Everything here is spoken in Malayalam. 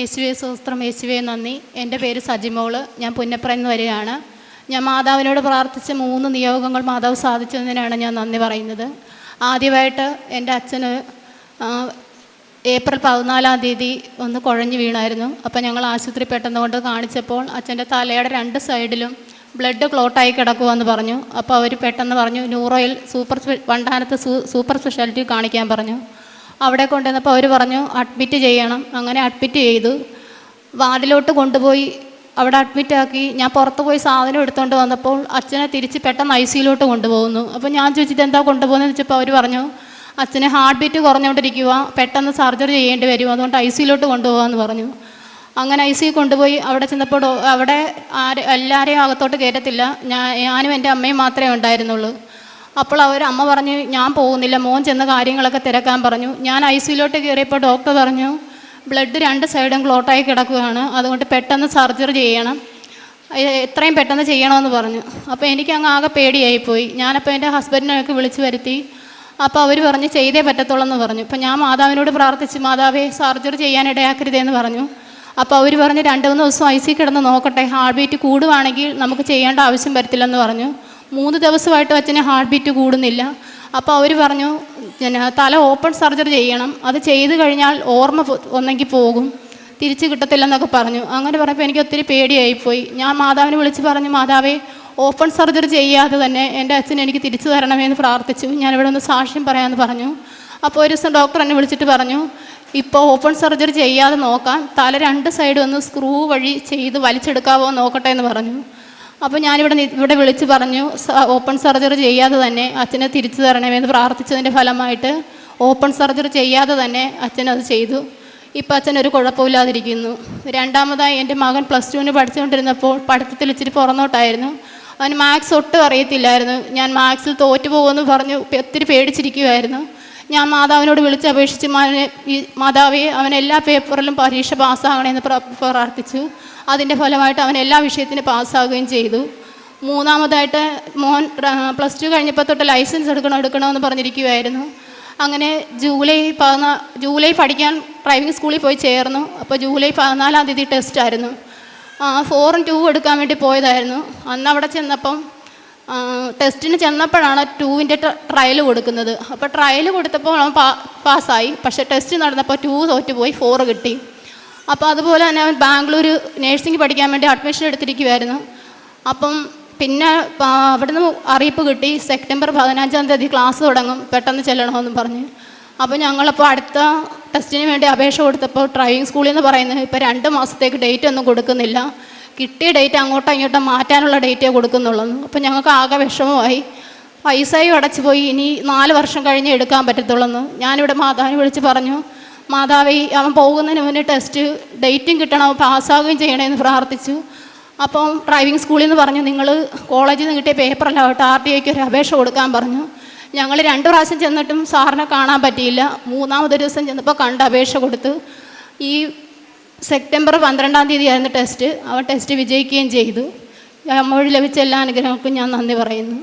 യേശുവെ സ്വസ്ത്രം യേശുവെ നന്ദി. എന്റെ പേര് സജിമോൾ. ഞാൻ പുന്നപ്ര എന്ന് വരികയാണ്. ഞാൻ മാതാവിനോട് പ്രാർത്ഥിച്ച മൂന്ന് നിയോഗങ്ങൾ മാതാവ് സാധിച്ചതിനാണ് ഞാൻ നന്ദി പറയുന്നത്. ആദ്യമായിട്ട് എന്റെ അച്ഛന് ഏപ്രിൽ പതിനാലാം തീയതി ഒന്ന് കുഴഞ്ഞു വീണായിരുന്നു. അപ്പോൾ ഞങ്ങൾ ആശുപത്രി പെട്ടെന്നുകൊണ്ട് കാണിച്ചപ്പോൾ അച്ഛന്റെ തലയുടെ രണ്ട് സൈഡിലും ബ്ലഡ് ക്ലോട്ടായി കിടക്കുമെന്ന് പറഞ്ഞു. അപ്പോൾ അവർ പെട്ടെന്ന് പറഞ്ഞു ന്യൂറോയിൽ സൂപ്പർ സ്പെ- വണ്ടാനത്ത് സൂപ്പർ സ്പെഷ്യാലിറ്റി കാണിക്കാൻ പറഞ്ഞു. അവിടെ കൊണ്ടുവന്നപ്പോൾ അവർ പറഞ്ഞു അഡ്മിറ്റ് ചെയ്യണം. അങ്ങനെ അഡ്മിറ്റ് ചെയ്തു. വാർഡിലോട്ട് കൊണ്ടുപോയി. അവിടെ അഡ്മിറ്റ് ആക്കി. ഞാൻ പുറത്ത് പോയി സാധനം എടുത്തുകൊണ്ട് വന്നപ്പോൾ അച്ഛനെ തിരിച്ച് പെട്ടെന്ന് ഐ സിയിലോട്ട് കൊണ്ടുപോകുന്നു. അപ്പോൾ ഞാൻ ചോദിച്ചിട്ട് എന്താ കൊണ്ടുപോകുന്നതെന്ന് വെച്ചപ്പോൾ അവർ പറഞ്ഞു അച്ഛന് ഹാർട്ട് ബീറ്റ് കുറഞ്ഞുകൊണ്ടിരിക്കുക പെട്ടെന്ന് സർജറി ചെയ്യേണ്ടി വരും അതുകൊണ്ട് ഐ സിയിലോട്ട് കൊണ്ടുപോകാമെന്ന് പറഞ്ഞു. അങ്ങനെ ഐ സി കൊണ്ടുപോയി. അവിടെ ചെന്നപ്പോൾ അവിടെ ആര് എല്ലാവരെയും അകത്തോട്ട് കയറ്റത്തില്ല. ഞാൻ ഞാനും എന്റെ അമ്മയും മാത്രമേ ഉണ്ടായിരുന്നുള്ളൂ. അപ്പോൾ അവർ അമ്മ പറഞ്ഞു ഞാൻ പോകുന്നില്ല മോൻ ചെന്ന കാര്യങ്ങളൊക്കെ തിരക്കാൻ പറഞ്ഞു. ഞാൻ ഐ സിയിലോട്ട് കയറിയപ്പോൾ ഡോക്ടർ പറഞ്ഞു ബ്ലഡ് രണ്ട് സൈഡും ക്ലോട്ടായി കിടക്കുകയാണ് അതുകൊണ്ട് പെട്ടെന്ന് സർജറി ചെയ്യണം. എത്രയും പെട്ടെന്ന് ചെയ്യണമെന്ന് പറഞ്ഞു. അപ്പോൾ എനിക്ക് അങ്ങ് ആകെ പേടിയായിപ്പോയി. ഞാനപ്പോൾ എന്റെ ഹസ്ബൻഡിനൊക്കെ വിളിച്ചു വരുത്തി. അപ്പോൾ അവർ പറഞ്ഞ് ചെയ്തേ പറ്റത്തുള്ളൂ എന്ന് പറഞ്ഞു. അപ്പോൾ ഞാൻ മാതാവിനോട് പ്രാർത്ഥിച്ച് മാതാവേ സർജറി ചെയ്യാൻ ഇടയാക്കരുതേന്ന് പറഞ്ഞു. അപ്പോൾ അവർ പറഞ്ഞ് രണ്ട് മൂന്ന് ദിവസം ഐ സി കിടന്ന് നോക്കട്ടെ ഹാർട്ട് ബീറ്റ് കൂടുവാണെങ്കിൽ നമുക്ക് ചെയ്യേണ്ട ആവശ്യം വരത്തില്ലെന്ന് പറഞ്ഞു. മൂന്ന് ദിവസമായിട്ട് അച്ഛന് ഹാർട്ട് ബീറ്റ് കൂടുന്നില്ല. അപ്പോൾ അവർ പറഞ്ഞു പിന്നെ തല ഓപ്പൺ സർജറി ചെയ്യണം. അത് ചെയ്ത് കഴിഞ്ഞാൽ ഓർമ്മ ഒന്നെങ്കിൽ പോകും. തിരിച്ച് കിട്ടത്തില്ലെന്നൊക്കെ പറഞ്ഞു. അങ്ങനെ പറഞ്ഞപ്പോൾ എനിക്ക് ഒത്തിരി പേടിയായിപ്പോയി. ഞാൻ മാതാവിനെ വിളിച്ച് പറഞ്ഞു മാതാവേ ഓപ്പൺ സർജറി ചെയ്യാതെ തന്നെ എന്റെ അച്ഛൻ എനിക്ക് തിരിച്ചു തരണമെന്ന് പ്രാർത്ഥിച്ചു. ഞാനിവിടെ ഒന്ന് സാക്ഷ്യം പറയാമെന്ന് പറഞ്ഞു. അപ്പോൾ ഒരു ദിവസം ഡോക്ടർ എന്നെ വിളിച്ചിട്ട് പറഞ്ഞു ഇപ്പോൾ ഓപ്പൺ സർജറി ചെയ്യാതെ നോക്കാം. തല രണ്ട് സൈഡും ഒന്ന് സ്ക്രൂ വഴി ചെയ്ത് വലിച്ചെടുക്കാവോ നോക്കട്ടെ എന്ന് പറഞ്ഞു. അപ്പോൾ ഞാനിവിടെ ഇവിടെ വിളിച്ച് പറഞ്ഞു ഓപ്പൺ സർജറി ചെയ്യാതെ തന്നെ അച്ഛനെ തിരിച്ചു തരണമെന്ന് പ്രാർത്ഥിച്ചതിന്റെ ഫലമായിട്ട് ഓപ്പൺ സർജറി ചെയ്യാതെ തന്നെ അച്ഛനത് ചെയ്തു. ഇപ്പം അച്ഛൻ ഒരു കുഴപ്പമില്ലാതിരിക്കുന്നു. രണ്ടാമതായി എന്റെ മകൻ പ്ലസ് ടുവിന് പഠിച്ചുകൊണ്ടിരുന്നപ്പോൾ പഠിത്തത്തിൽ ഇച്ചിരി പുറന്നോട്ടായിരുന്നു. അവന് മാത്സ് ഒട്ടും അറിയത്തില്ലായിരുന്നു. ഞാൻ മാത്സിൽ തോറ്റു പോകുമെന്ന് പറഞ്ഞു ഒത്തിരി പേടിച്ചിരിക്കുമായിരുന്നു ഞാൻ മാതാവിനോട് വിളിച്ച് അപേക്ഷിച്ച് മാനെ ഈ മാതാവെ അവൻ എല്ലാ പേപ്പറിലും പരീക്ഷ പാസ്സാകണമെന്ന് പ്ര- പ്രാർത്ഥിച്ചു. അതിന്റെ ഫലമായിട്ട് അവൻ എല്ലാ വിഷയത്തിനും പാസ്സാകുകയും ചെയ്തു. മൂന്നാമതായിട്ട് മോൻ പ്ലസ് ടു കഴിഞ്ഞപ്പോൾ തൊട്ട് ലൈസൻസ് എടുക്കണം എടുക്കണമെന്ന് പറഞ്ഞിരിക്കുകയായിരുന്നു അങ്ങനെ ജൂലൈ പതിനാ ജൂലൈ പഠിക്കാൻ ഡ്രൈവിംഗ് സ്കൂളിൽ പോയി ചേർന്നു. അപ്പോൾ ജൂലൈ പതിനാലാം തീയതി ടെസ്റ്റായിരുന്നു ഫോറും ടൂ എടുക്കാൻ വേണ്ടി പോയതായിരുന്നു. അന്ന് അവിടെ ചെന്നപ്പം ടെസ്റ്റിന് ചെന്നപ്പോഴാണ് ടൂവിന്റെ ട്രയൽ കൊടുക്കുന്നത്. അപ്പോൾ ട്രയൽ കൊടുത്തപ്പോൾ അവൻ പാസ്സായി. പക്ഷേ ടെസ്റ്റ് നടന്നപ്പോൾ ടൂ തോറ്റുപോയി ഫോറ് കിട്ടി. അപ്പോൾ അതുപോലെ തന്നെ അവൻ ബാംഗ്ലൂർ നേഴ്സിംഗ് പഠിക്കാൻ വേണ്ടി അഡ്മിഷൻ എടുത്തിരിക്കുമായിരുന്നു അപ്പം പിന്നെ അവിടുന്ന് അറിയിപ്പ് കിട്ടി. സെപ്റ്റംബർ പതിനഞ്ചാം തീയതി ക്ലാസ് തുടങ്ങും. പെട്ടെന്ന് ചെല്ലണമെന്നും പറഞ്ഞ്. അപ്പോൾ ഞങ്ങളപ്പോൾ അടുത്ത ടെസ്റ്റിന് വേണ്ടി അപേക്ഷ കൊടുത്തപ്പോൾ ഡ്രൈവിംഗ് സ്കൂളിൽ നിന്ന് പറയുന്നത് ഇപ്പോൾ രണ്ട് മാസത്തേക്ക് ഡേറ്റ് ഒന്നും കൊടുക്കുന്നില്ല. കിട്ടിയ ഡേറ്റ് അങ്ങോട്ടോ ഇങ്ങോട്ടോ മാറ്റാനുള്ള ഡേറ്റേ കൊടുക്കുന്നുള്ളൂ. അപ്പോൾ ഞങ്ങൾക്ക് ആകെ വിഷമമായി. പൈസയും അടച്ചു പോയി. ഇനി നാല് വർഷം കഴിഞ്ഞ് എടുക്കാൻ പറ്റത്തുള്ളൂ ഞാനിവിടെ മാതാവിനെ വിളിച്ച് പറഞ്ഞു മാതാവി അവൻ പോകുന്നതിന് മുന്നേ ടെസ്റ്റ് ഡേറ്റും കിട്ടണം. പാസ്സാകുകയും ചെയ്യണമെന്ന് പ്രാർത്ഥിച്ചു. അപ്പം ഡ്രൈവിംഗ് സ്കൂളിൽ നിന്ന് പറഞ്ഞു നിങ്ങൾ കോളേജിൽ നിന്ന് കിട്ടിയ പേപ്പറിലാവട്ടെ ആർ ടി ഐക്ക് ഒരു അപേക്ഷ കൊടുക്കാൻ പറഞ്ഞു. ഞങ്ങൾ രണ്ട് പ്രാവശ്യം ചെന്നിട്ടും സാറിനെ കാണാൻ പറ്റിയില്ല. മൂന്നാമതൊരു ദിവസം ചെന്നപ്പോൾ കണ്ട് അപേക്ഷ കൊടുത്ത്. ഈ സെപ്റ്റംബർ പന്ത്രണ്ടാം തീയതി ആയിരുന്നു ടെസ്റ്റ്. ആ ടെസ്റ്റ് വിജയിക്കുകയും ചെയ്തു. വഴി ലഭിച്ച എല്ലാ അനുഗ്രഹങ്ങൾക്കും ഞാൻ നന്ദി പറയുന്നു.